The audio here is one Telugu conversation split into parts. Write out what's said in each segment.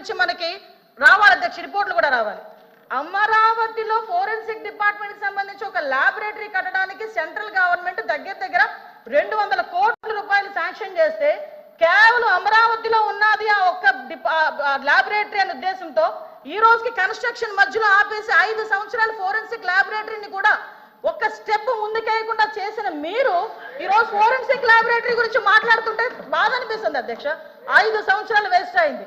నుంచి మనకి రావాలి అధ్యక్ష రిపోర్ట్లు కూడా రావాలి. అమరావతిలో ఫోరెన్సిక్ డిపార్ట్మెంట్కి సంబంధించి ఒక ల్యాబొరేటరీ కట్టడానికి సెంట్రల్ గవర్నమెంట్ దగ్గర దగ్గర రెండు వందల కోట్ల రూపాయలు శాంక్షన్ చేస్తే కేవలం అమరావతిలో ఉన్నది ఆ ఒక్క ల్యాబొరేటరీ అనే ఉద్దేశంతో ఈ రోజుకి కన్స్ట్రక్షన్ మధ్యలో ఆపేసి ఐదు సంవత్సరాలు ఫోరెన్సిక్ ల్యాబొరేటరీని కూడా ఒక్క స్టెప్ ముందుకేయకుండా చేసిన మీరు ఈ రోజు ఫోరెన్సిక్ ల్యాబొరేటరీ గురించి మాట్లాడుతుంటే బాధ అనిపిస్తుంది అధ్యక్ష. ఐదు సంవత్సరాలు వేస్ట్ అయింది.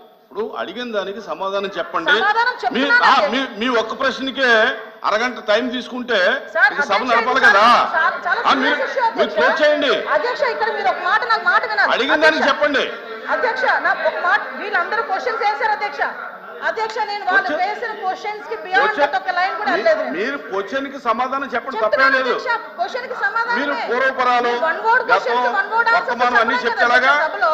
ఇప్పుడు అడిగిన దానికి సమాధానం చెప్పండి. మీ ఒక్క ప్రశ్నకే అరగంట టైం తీసుకుంటే సభ నడపాలి కదా. మీరు. క్లోజ్ చేయండి. అడిగిన దానికి చెప్పండి. అధ్యక్ష నా ఒక మాట వీళ్ళందరూ క్వశ్చన్స్ వేశారు అధ్యక్ష. అధ్యక్ష నేను వాళ్ళు Question- వేసిన క్వశ్చన్స్కి బియాండ్ Question- ఒక లైన్ కూడా. మీరు క్వశ్చన్కి సమాధానం చెప్పండి తప్పేం లేదు. అధ్యక్ష. క్వశ్చన్కి సమాధానం మీరు పూర్వపరాలు, వన్ వర్డ్ గతం, క్వశ్చన్స్ వన్ వర్డ్ వర్తమానం అన్నీ? సభలో.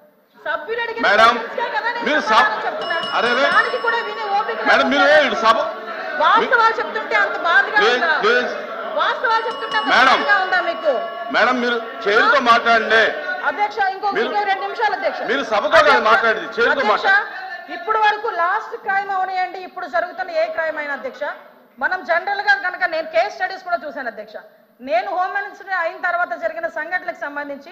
మేడం, మీరు. అరే మేడం సభ వాస్తవాలు చెప్తుంటే అంత బాధగా ఉందా. వాస్తవాలు చెప్తుంటే మేడం. ఉందా మీకు మేడం మీరు మాట్లాడండి అధ్యక్ష ఇంకో రెండు నిమిషాలు అధ్యక్ష మీరు సభతో కాదు మాట్లాడేది, మాట్లాడండి. ఇప్పుడు వరకు లాస్ట్ క్రైమ్ అవనియండి ఇప్పుడు జరుగుతున్న ఏ క్రైమ్ అయినా అధ్యక్ష మనం జనరల్గా కనుక నేను కేస్ స్టడీస్ కూడా చూశాను అధ్యక్ష నేను హోమ్ మినిస్టర్ అయిన తర్వాత జరిగిన సంఘటనలకు సంబంధించి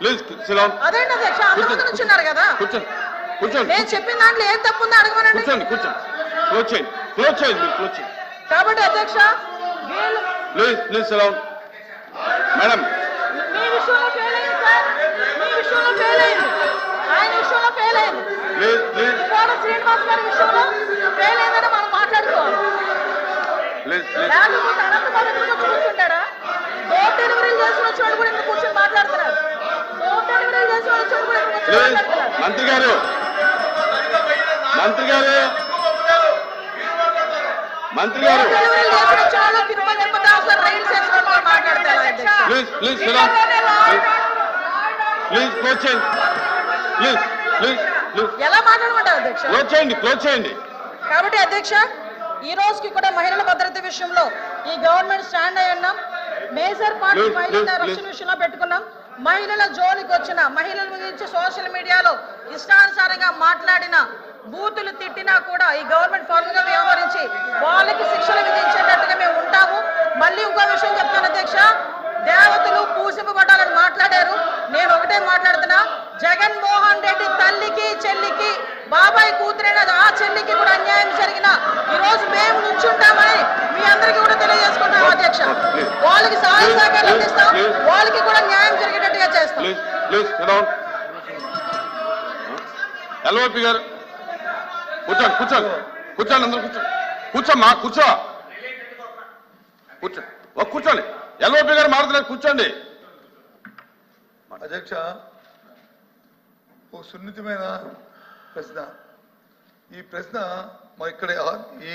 ప్లీజ్ సిలాన్ అదేంటి అధ్యక్ష అందరు ముందు నుంచున్నారు కదా. కూర్చోండి కూర్చోండి. నేను చెప్పిన దాంట్లో ఏం తప్పు ఉందో అడగమనండి. కూర్చోండి కూర్చోండి. క్లోజ్ చేయండి క్లోజ్ చేయండి మీరు క్లోజ్ చేయండి. కాబట్టి అధ్యక్ష వీళ్ళు ప్లీజ్ ప్లీజ్ సిలాన్ మేడం మీ విషయంలో ఫెయిల్ అయింది సార్. మీ విషయంలో ఫెయిల్ అయింది. ఆయన విషయంలో ఫెయిల్ అయింది. ప్లీజ్ ప్లీజ్ కోట శ్రీనివాస్ గారి విషయంలో ఫెయిల్ అయిందని మనం మాట్లాడుకోవాలి. ప్లీజ్ ప్లీజ్ లేకపోతే అనంతబాబు కూర్చుంటాడా? డోర్ డెలివరీలు చేసిన కూడా కూర్చొని మాట్లాడుతున్నారు. మంత్రి గారు. మంత్రి గారు. మంత్రి గారు. ప్లీజ్ ప్లీజ్ ప్లీజ్ క్లోజ్ చేయండి. ప్లీజ్ ప్లీజ్ ఎలా మాట్లాడమంటారు అధ్యక్ష? క్లోజ్ చేయండి క్లోజ్ చేయండి. కాబట్టి అధ్యక్ష ఈ రోజుకి కూడా మహిళల భద్రత విషయంలో ఈ గవర్నమెంట్ స్టాండ్ అయి ఉన్నాం. మేజర్ పార్టీ మహిళల రక్షణ. విషయంలో పెట్టుకున్నాం. మహిళల జోలికి వచ్చిన మహిళల గురించి సోషల్ మీడియాలో ఇష్టానుసారంగా మాట్లాడిన బూతులు తిట్టినా కూడా ఈ గవర్నమెంట్ ఫార్మ్ వ్యవహరించి వాళ్ళకి శిక్షలు విధించేటట్టుగా మేము ఉంటాము. మళ్ళీ ఇంకో విషయం చెప్తాను అధ్యక్ష. దేవతలు పూసిపబడాలని మాట్లాడారు. నేను ఒకటే మాట్లాడుతున్నా. జగన్ మోహన్ రెడ్డి తల్లికి చెల్లికి బాబాయ్ కూతురైన ఆ చెల్లికి కూడా అన్యాయం జరిగిన ఈ రోజు మేము నుంచుంటామని మీ అందరికీ వాళ్ళకి సహాయ సహకారాలు అందిస్తాం. వాళ్ళకి కూడా న్యాయం జరిగేటట్టుగా చేస్తాం. ఎల్ఓపి గారు కూర్చోండి కూర్చోండి. కూర్చోండి అందరూ కూర్చోండి కూర్చోమ్మా కూర్చో. కూర్చో ఓ కూర్చోండి. ఎల్ఓపి గారు మారుతున్నారు కూర్చోండి. అధ్యక్ష ఒక సున్నితమైన ప్రశ్న. ఈ ప్రశ్న మా ఇక్కడ ఈ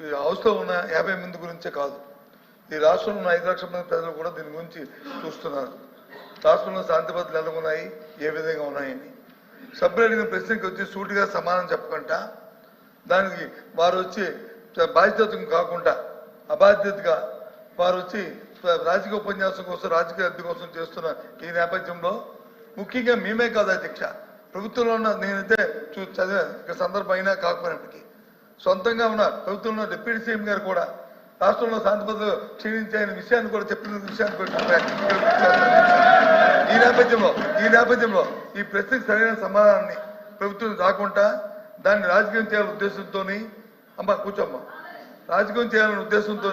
ఈ హౌస్లో ఉన్న యాభై మంది గురించే కాదు. ఈ రాష్ట్రంలో ఉన్న ఐదు లక్షల మంది ప్రజలు కూడా దీని గురించి చూస్తున్నారు. రాష్ట్రంలో శాంతి భద్రతలు ఎలా ఉన్నాయి? ఏ విధంగా ఉన్నాయని. సభ్యులు అడిగిన ప్రశ్నకి వచ్చి సూటిగా సమాధానం చెప్పకుండా దానికి వారు వచ్చి బాధ్యత కాకుండా అబాధ్యతగా వారు వచ్చి రాజకీయ ఉపన్యాసం కోసం రాజకీయ అద్దె కోసం చేస్తున్న ఈ నేపథ్యంలో ముఖ్యంగా మేమే కాదు అధ్యక్ష. ప్రభుత్వంలో ఉన్న నేనైతే చూ చదివా ఇక సందర్భం అయినా కాకపోయినప్పటికీ. సొంతంగా ఉన్న ప్రభుత్వంలో డిప్యూటీ సీఎం గారు కూడా రాష్ట్రంలో శాంతి భద్రతలు విషయాన్ని కూడా చెప్పిన విషయాన్ని కూడా ఈ నేపథ్యంలో ఈ నేపథ్యంలో ఈ ప్రశ్నకు సరైన సమాధానాన్ని ప్రభుత్వం రాకుండా దాన్ని రాజకీయం చేయాలనే ఉద్దేశంతో అమ్మ కూర్చోమ్మ. రాజకీయం చేయాలనే ఉద్దేశంతో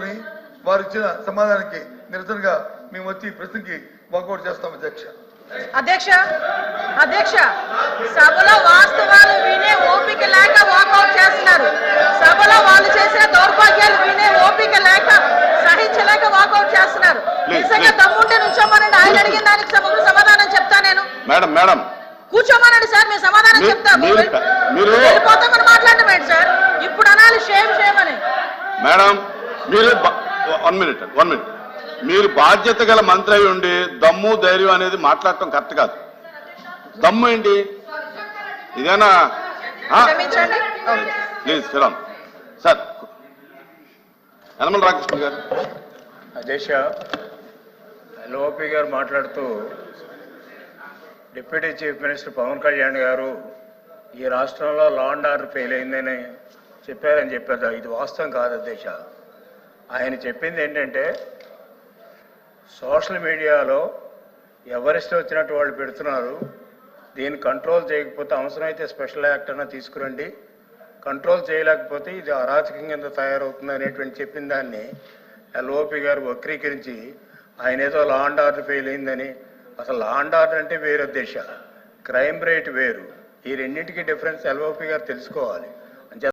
వారు ఇచ్చిన సమాధానానికి నిరసనగా మేము వచ్చి ఈ ప్రశ్నకి వాకౌట్ చేస్తాం అధ్యక్ష. అధ్యక్ష అధ్యక్ష సభలో వాస్తవాలు వినే ఓపిక లేక వాకౌట్ చేస్తున్నారు సభలో వాళ్ళు చేసిన దౌర్భాగ్యాలు వినే ఓపిక లేక సహించలేక వాకౌట్ చేస్తున్నారు Please, నిజంగా please. దమ్ముంటే నుంచోమనండి ఆయన అడిగిన దానికి సమగ్ర సమాధానం చెప్తా నేను మేడం మేడం కూర్చోమనండి సార్ మేము సమాధానం మీ- చెప్తాము మీరు- మీరు- వెళ్ళిపోతామని మాట్లాడటం ఏంటి సార్? ఇప్పుడు అనాలి షేమ్ షేమ్ అని. మేడం మీరు వన్ మినిట్ వన్ మినిట్. మీరు బాధ్యత గల మంత్రి అయి ఉండి దమ్ము ధైర్యం అనేది మాట్లాడటం కరెక్ట్ కాదు. దమ్ము ఏంటి? ఇదేనా? ప్లీజ్ శ్రీరామ్ సార్ యనమల రామకృష్ణ గారు. అధ్యక్ష లోపి గారు మాట్లాడుతూ deputy chief minister Pawan Kalyan గారు ఈ రాష్ట్రంలో లా అండ్ ఆర్డర్ ఫెయిల్ అయిందని చెప్పారని చెప్పారు ఇది వాస్తవం కాదు అధ్యక్ష. ఆయన చెప్పింది ఏంటంటే సోషల్ మీడియాలో ఎవరిష్టం వచ్చినట్టు వాళ్ళు పెడుతున్నారు దీన్ని కంట్రోల్ చేయకపోతే అవసరమైతే స్పెషల్ యాక్ట్ అన్న తీసుకురండి. కంట్రోల్ చేయలేకపోతే ఇది అరాచకం కింద తయారవుతుంది అనేటువంటి చెప్పిన దాన్ని ఎల్ఓపి గారు వక్రీకరించి ఆయన ఏదో లా అండ్ ఆర్డర్ ఫెయిల్ అయిందని. అసలు లా అండ్ ఆర్డర్ అంటే వేరే దేశ క్రైమ్ రేట్ వేరు. ఈ రెండింటికి డిఫరెన్స్ ఎల్ఓపి గారు తెలుసుకోవాలి.